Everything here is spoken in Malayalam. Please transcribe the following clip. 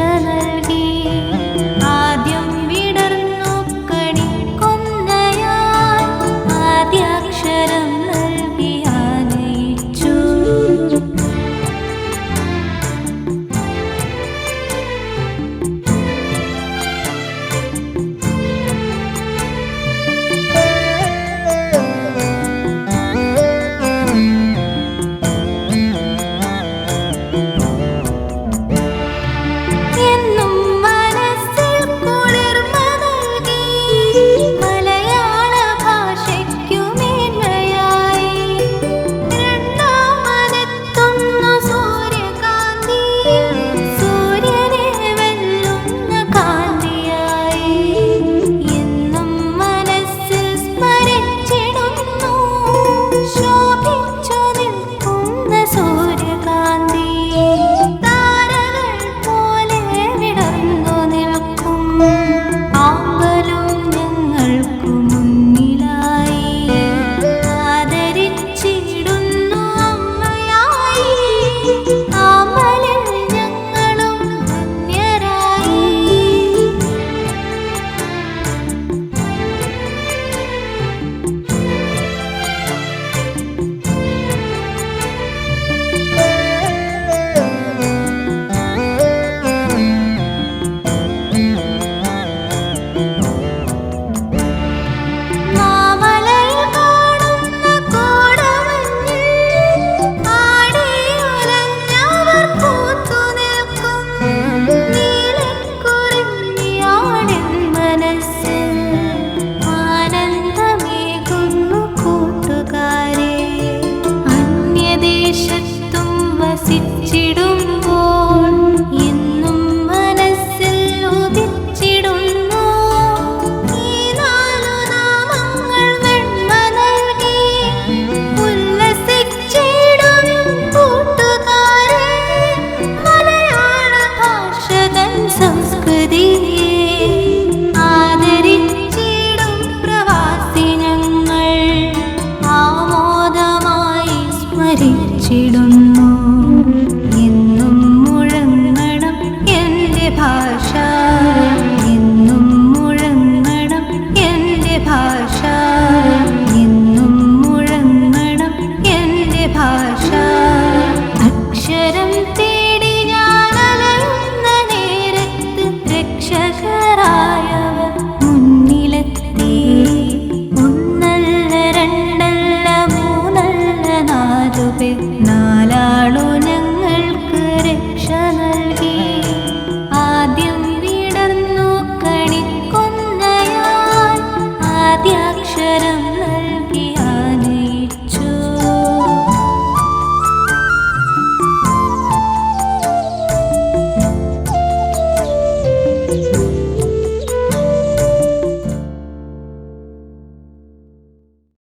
ಜನ കുറിച്ചിടുന്നു ഇന്നും മുഴങ്ങണം എന്റെ ഭാഷ. ഇന്നും മുഴങ്ങണം എന്റെ ഭാഷ. ഇന്നും മുഴങ്ങണം എന്റെ ഭാഷ. கரம்